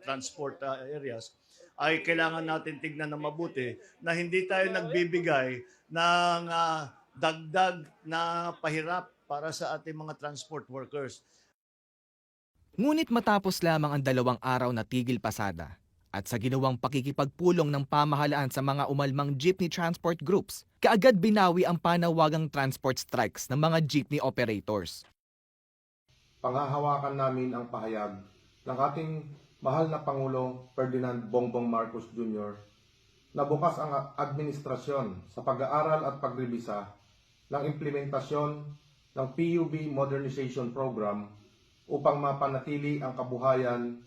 transport ah, areas, ay kailangan natin tignan na mabuti na hindi tayo nagbibigay ng ah, dagdag na pahirap para sa ating mga transport workers. Ngunit matapos lamang ang dalawang araw na tigil pasada at sa ginawang pakikipagpulong ng pamahalaan sa mga umalmang jeepney transport groups, kaagad binawi ang panawagang transport strikes ng mga jeepney operators. Panghahawakan namin ang pahayag ng ating mahal na Pangulong Ferdinand Bongbong Marcos Jr. na bukas ang administrasyon sa pag-aaral at pagrebisa ng implementasyon ng PUB Modernization Program upang mapanatili ang kabuhayan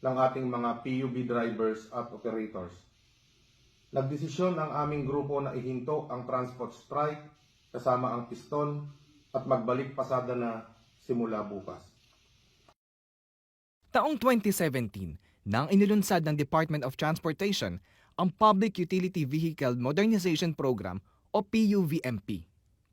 ng ating mga PUB drivers at operators. Nagdesisyon ang aming grupo na ihinto ang transport strike kasama ang piston at magbalik pasada na simula bukas. Taong 2017, nang inilunsad ng Department of Transportation ang Public Utility Vehicle Modernization Program o PUVMP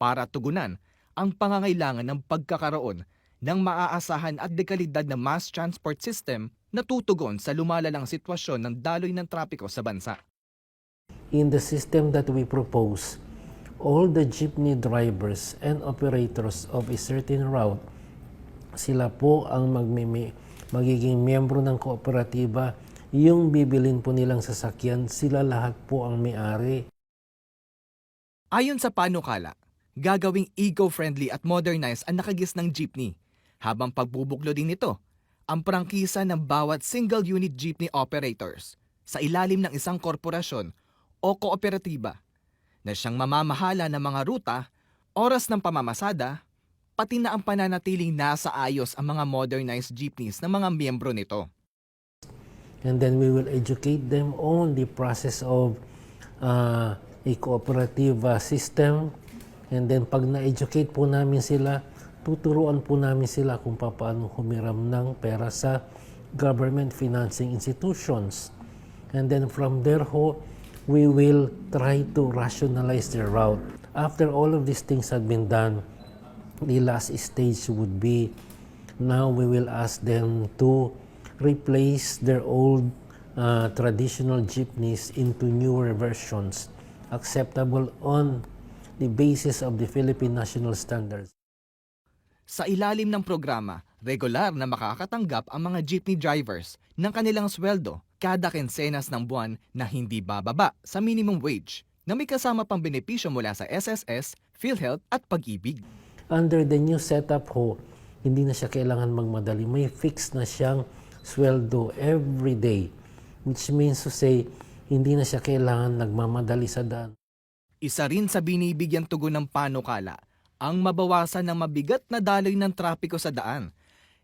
para tugunan ang pangangailangan ng pagkakaroon ng maaasahan at dekalidad na mass transport system na tutugon sa lumalalang sitwasyon ng daloy ng trapiko sa bansa. in the system that we propose, all the jeepney drivers and operators of a certain route, sila po ang magmimi, magiging miyembro ng kooperatiba. Yung bibilin po nilang sasakyan, sila lahat po ang may-ari. Ayon sa panukala, gagawing eco-friendly at modernized ang nakagis ng jeepney, habang pagbubuklo din nito ang prangkisa ng bawat single-unit jeepney operators sa ilalim ng isang korporasyon o kooperatiba na siyang mamamahala ng mga ruta, oras ng pamamasada, pati na ang pananatiling nasa ayos ang mga modernized jeepneys ng mga miyembro nito. And then we will educate them on the process of uh, a cooperative uh, system. And then pag na-educate po namin sila, tuturuan po namin sila kung paano humiram ng pera sa government financing institutions. And then from there ho, we will try to rationalize their route. After all of these things have been done, the last stage would be now we will ask them to replace their old uh, traditional jeepneys into newer versions acceptable on the basis of the Philippine national standards. Sa ilalim ng programa, regular na makakatanggap ang mga jeepney drivers ng kanilang sweldo kada kinsenas ng buwan na hindi bababa sa minimum wage na may kasama pang benepisyo mula sa SSS, PhilHealth at pag-ibig. Under the new setup ho, hindi na siya kailangan magmadali. May fix na siyang sweldo every day. Which means to say, hindi na siya kailangan nagmamadali sa daan. Isa rin sa binibigyan tugon ng panukala ang mabawasan ng mabigat na daloy ng trapiko sa daan.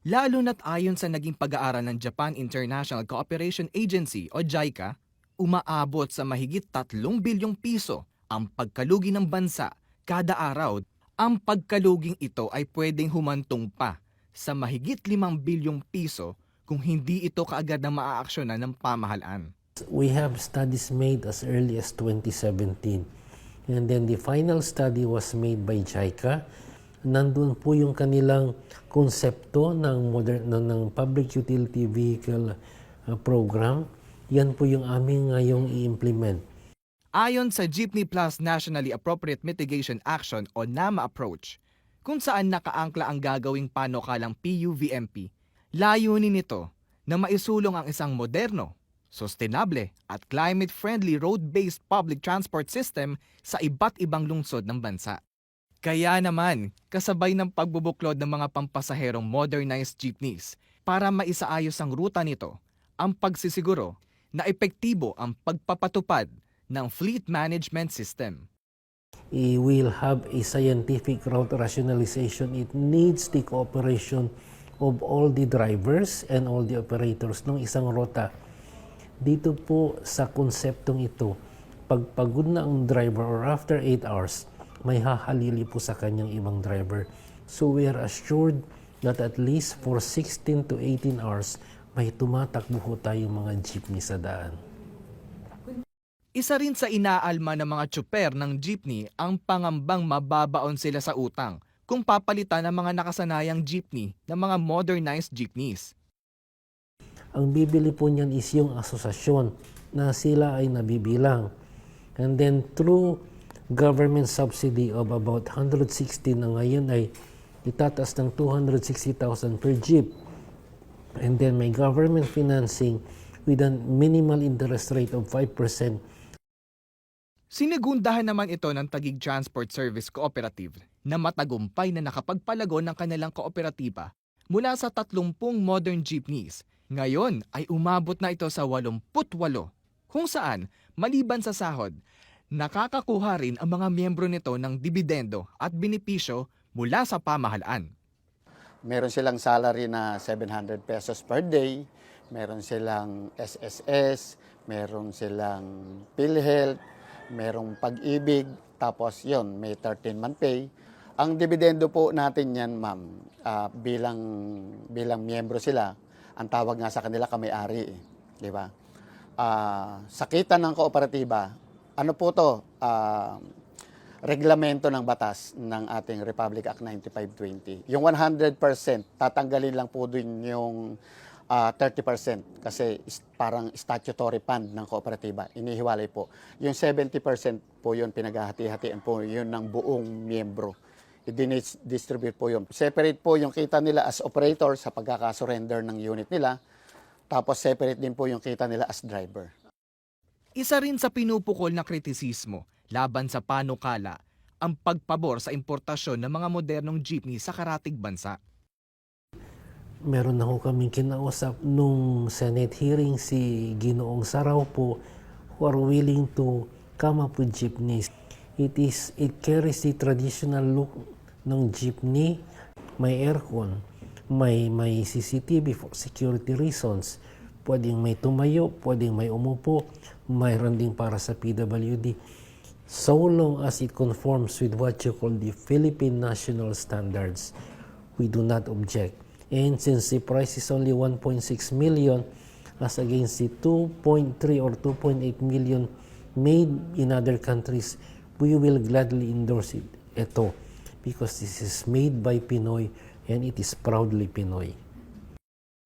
Lalo na't ayon sa naging pag-aaral ng Japan International Cooperation Agency o JICA, umaabot sa mahigit 3 bilyong piso ang pagkalugi ng bansa kada araw. Ang pagkaluging ito ay pwedeng humantong pa sa mahigit 5 bilyong piso kung hindi ito kaagad na maaaksyonan ng pamahalaan. We have studies made as early as 2017. And then the final study was made by JICA. Nandun po yung kanilang konsepto ng, modern, ng, Public Utility Vehicle uh, Program. Yan po yung aming ngayong i-implement. Ayon sa Jeepney Plus Nationally Appropriate Mitigation Action o NAMA approach, kung saan nakaangkla ang gagawing panukalang PUVMP, layunin nito na maisulong ang isang moderno, sustainable at climate-friendly road-based public transport system sa iba't ibang lungsod ng bansa. Kaya naman, kasabay ng pagbubuklod ng mga pampasaherong modernized jeepneys para maisaayos ang ruta nito, ang pagsisiguro na epektibo ang pagpapatupad ng fleet management system. I will have a scientific route rationalization. It needs the cooperation of all the drivers and all the operators ng isang rota. Dito po sa konseptong ito, pag pagod na ang driver or after 8 hours, may hahalili po sa kanyang ibang driver. So we are assured that at least for 16 to 18 hours, may tumatakbo ho tayong mga jeepney sa daan. Isa rin sa inaalma ng mga tsuper ng jeepney ang pangambang mababaon sila sa utang kung papalitan ang mga nakasanayang jeepney ng mga modernized jeepneys. Ang bibili po niyan is yung asosasyon na sila ay nabibilang. And then through government subsidy of about 160 na ngayon ay itataas ng 260,000 per jeep. And then may government financing with a minimal interest rate of 5%. Sinigundahan naman ito ng Tagig Transport Service Cooperative na matagumpay na nakapagpalago ng kanilang kooperatiba mula sa 30 modern jeepneys. Ngayon ay umabot na ito sa 88 kung saan maliban sa sahod, nakakakuha rin ang mga miyembro nito ng dibidendo at benepisyo mula sa pamahalaan. Meron silang salary na 700 pesos per day, meron silang SSS, meron silang PhilHealth, merong pag-ibig, tapos yon may 13-month pay. Ang dividendo po natin yan, ma'am, ah, bilang, bilang miyembro sila, ang tawag nga sa kanila kamay-ari, eh, di ba? Ah, sa kita ng kooperatiba, ano po to? Ah, reglamento ng batas ng ating Republic Act 9520. Yung 100%, tatanggalin lang po dun yung ah, 30% kasi is- parang statutory fund ng kooperatiba. Inihiwalay po. Yung 70% po yun, pinaghahati-hatian po yun ng buong miyembro. I-distribute po yun. Separate po yung kita nila as operator sa pagkakasurrender ng unit nila. Tapos separate din po yung kita nila as driver. Isa rin sa pinupukol na kritisismo laban sa panukala ang pagpabor sa importasyon ng mga modernong jeepney sa karatig bansa. Meron na ho kaming kinausap nung Senate hearing si Ginoong Saraw po who are willing to come up with jeepneys. It is it carries the traditional look ng jeepney, may aircon, may may CCTV for security reasons. Pwedeng may tumayo, pwedeng may umupo, mayroon din para sa PWD. So long as it conforms with what you call the Philippine national standards, we do not object. And since the price is only 1.6 million as against the 2.3 or 2.8 million made in other countries, we will gladly endorse it. Ito, because this is made by Pinoy and it is proudly Pinoy.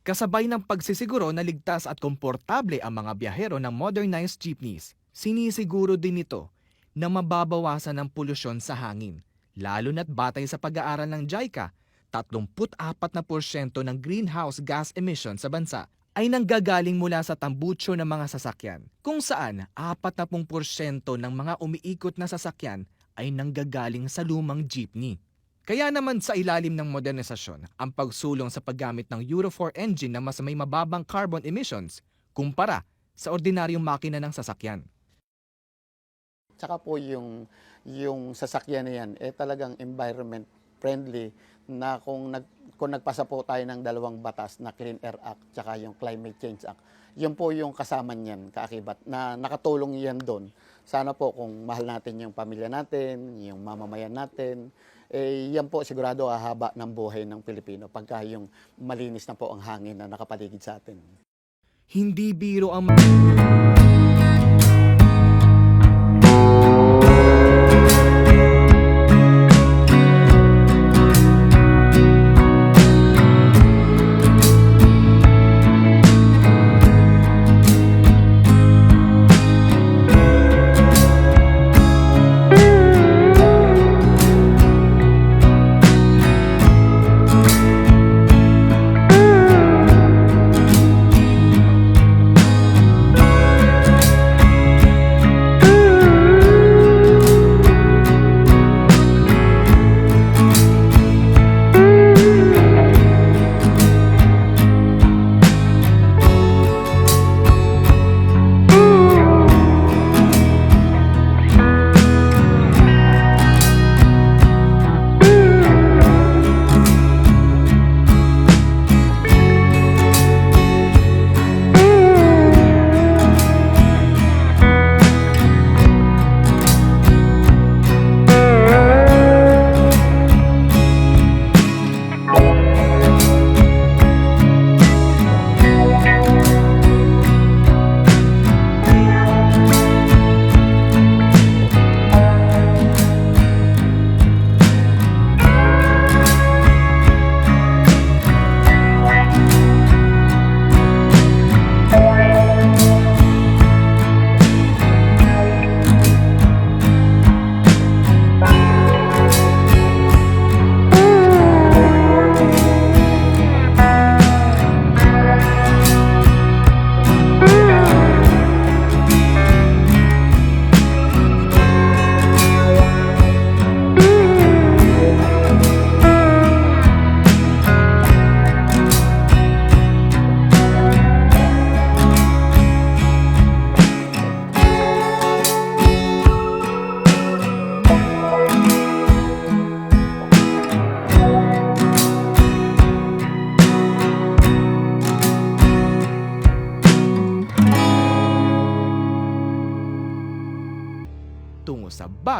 Kasabay ng pagsisiguro na ligtas at komportable ang mga biyahero ng modernized jeepneys, sinisiguro din ito na mababawasan ang polusyon sa hangin, lalo na't batay sa pag-aaral ng JICA, 34 na porsyento ng greenhouse gas emission sa bansa ay nanggagaling mula sa tambucho ng mga sasakyan, kung saan 40% ng mga umiikot na sasakyan ay nanggagaling sa lumang jeepney. Kaya naman sa ilalim ng modernisasyon, ang pagsulong sa paggamit ng Euro 4 engine na mas may mababang carbon emissions kumpara sa ordinaryong makina ng sasakyan. Tsaka po yung, yung sasakyan na yan, eh talagang environment friendly na kung, nag, kung nagpasa po tayo ng dalawang batas na Clean Air Act tsaka yung Climate Change Act, yun po yung kasama niyan, kaakibat, na nakatulong yan doon. Sana po kung mahal natin yung pamilya natin, yung mamamayan natin, eh yan po sigurado hahaba ng buhay ng Pilipino pagka yung malinis na po ang hangin na nakapaligid sa atin. Hindi biro ang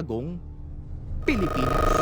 bagong Pilipinas.